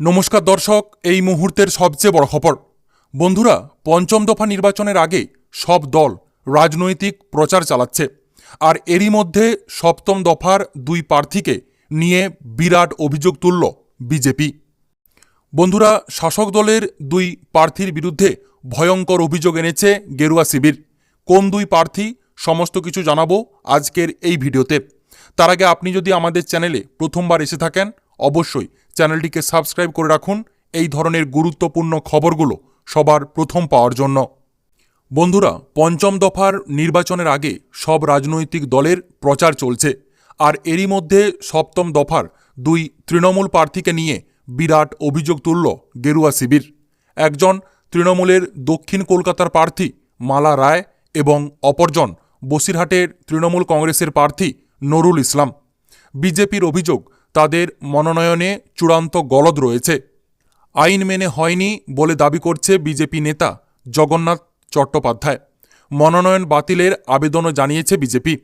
নমস্কার দর্শক, এই মুহূর্তের সবচেয়ে বড় খবর। বন্ধুরা, পঞ্চম দফা নির্বাচনের আগে সব দল রাজনৈতিক প্রচার চালাচ্ছে। আর এরই মধ্যে সপ্তম দফার দুই প্রার্থীকে নিয়ে বিরাট অভিযোগ তুলল বিজেপি। বন্ধুরা, শাসক দলের দুই প্রার্থীর বিরুদ্ধে ভয়ঙ্কর অভিযোগ এনেছে গেরুয়া শিবির। কোন দুই প্রার্থী, সমস্ত কিছু জানাব আজকের এই ভিডিওতে। তার আগে আপনি যদি আমাদের চ্যানেলে প্রথমবার এসে থাকেন, অবশ্যই চ্যানেলটিকে সাবস্ক্রাইব করে রাখুন। এই ধরনের গুরুত্বপূর্ণ খবরগুলো সবার প্রথম পাওয়ার জন্য। বন্ধুরা, পঞ্চম দফার নির্বাচনের আগে সব রাজনৈতিক দলের প্রচার চলছে। আর এরই মধ্যে সপ্তম দফার দুই তৃণমূল প্রার্থীকে নিয়ে বিরাট অভিযোগ তুলল গেরুয়া শিবির। একজন তৃণমূলের দক্ষিণ কলকাতার প্রার্থী মালা রায় এবং অপরজন বসিরহাটের তৃণমূল কংগ্রেসের প্রার্থী নুরুল ইসলাম। বিজেপির অভিযোগ তাদের মনোনয়নে চূড়ান্ত গলদ রয়েছে। আইন মেনে হয়নি বলে দাবি করছে বিজেপি নেতা জগন্নাথ চট্টোপাধ্যায়। মনোনয়ন বাতিলের আবেদনও জানিয়েছে বিজেপি।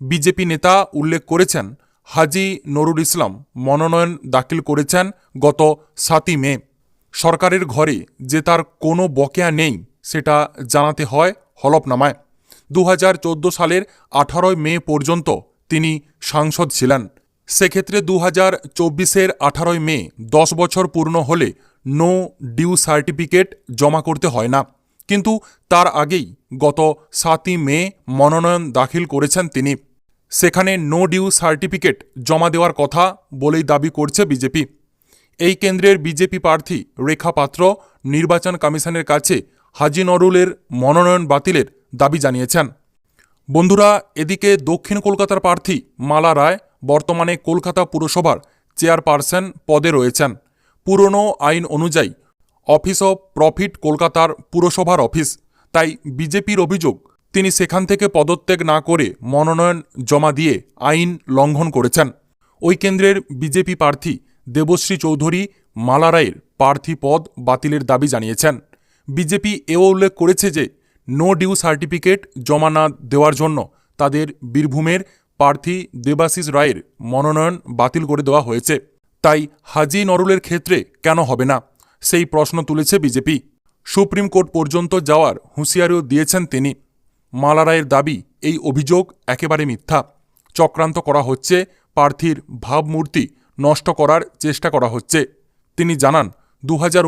বিজেপি নেতা উল্লেখ করেছেন, হাজি নরুল ইসলাম মনোনয়ন দাখিল করেছেন গত সাতই মে। সরকারের ঘরে যে তার কোনো বকেয়া নেই সেটা জানাতে হয় হলফনামায়। দু হাজার চৌদ্দ সালের আঠারোই মে পর্যন্ত তিনি সাংসদ ছিলেন। সেক্ষেত্রে দু হাজার চব্বিশের আঠারোই মে, দশ বছর পূর্ণ হলে নো ডিউ সার্টিফিকেট জমা করতে হয় না। কিন্তু তার আগেই গত সাতই মে মনোনয়ন দাখিল করেছেন তিনি। সেখানে নো ডিউ সার্টিফিকেট জমা দেওয়ার কথা বলেই দাবি করছে বিজেপি। এই কেন্দ্রের বিজেপি প্রার্থী রেখা পাত্র নির্বাচন কমিশনের কাছে হাজি নরুলের মনোনয়ন বাতিলের দাবি জানিয়েছেন। বন্ধুরা, এদিকে দক্ষিণ কলকাতার প্রার্থী মালা রায় বর্তমানে কলকাতা পুরসভার চেয়ারপারসন পদে রয়েছেন। পুরনো আইন অনুযায়ী অফিস অফ প্রফিট কলকাতার পুরসভার অফিস, তাই বিজেপির অভিযোগ, তিনি সেখান থেকে পদত্যাগ না করে মনোনয়ন জমা দিয়ে আইন লঙ্ঘন করেছেন। ওই কেন্দ্রের বিজেপি প্রার্থী দেবশ্রী চৌধুরী মালা রায়ের প্রার্থী পদ বাতিলের দাবি জানিয়েছেন। বিজেপি এও উল্লেখ করেছে যে, নো ডিউ সার্টিফিকেট জমা না দেওয়ার জন্য তাদের বীরভূমের প্রার্থী দেবাশিস রায়ের মনোনয়ন বাতিল করে দেওয়া হয়েছে। তাই হাজি নরুলের ক্ষেত্রে কেন হবে না? সেই প্রশ্ন তুলেছে বিজেপি। সুপ্রিম কোর্ট পর্যন্ত যাওয়ার হুঁশিয়ারিও দিয়েছেন তিনি। মালা রায়ের দাবি, এই অভিযোগ একেবারে মিথ্যা। চক্রান্ত করা হচ্ছে, প্রার্থীর ভাবমূর্তি নষ্ট করার চেষ্টা করা হচ্ছে। তিনি জানান দু হাজার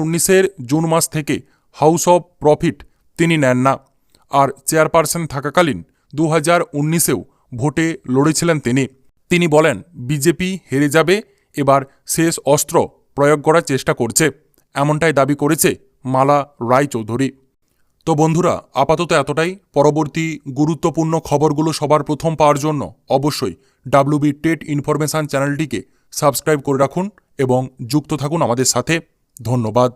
জুন মাস থেকে হাউস অব প্রফিট তিনি নেন না। আর চেয়ারপারসন থাকাকালীন দু হাজার উনিশেও ভোটে লড়েছিলেন তিনি। তিনি বলেন, বিজেপি হেরে যাবে, এবার শেষ অস্ত্র প্রয়োগ করার চেষ্টা করছে। এমনটাই দাবি করেছে মালা রায় চৌধুরী তো বন্ধুরা, আপাতত এতটাই। পরবর্তী গুরুত্বপূর্ণ খবরগুলো সবার প্রথম পাওয়ার জন্য অবশ্যই ডাব্লিউবি টেট ইনফরমেশান চ্যানেলটিকে সাবস্ক্রাইব করে রাখুন এবং যুক্ত থাকুন আমাদের সাথে। ধন্যবাদ।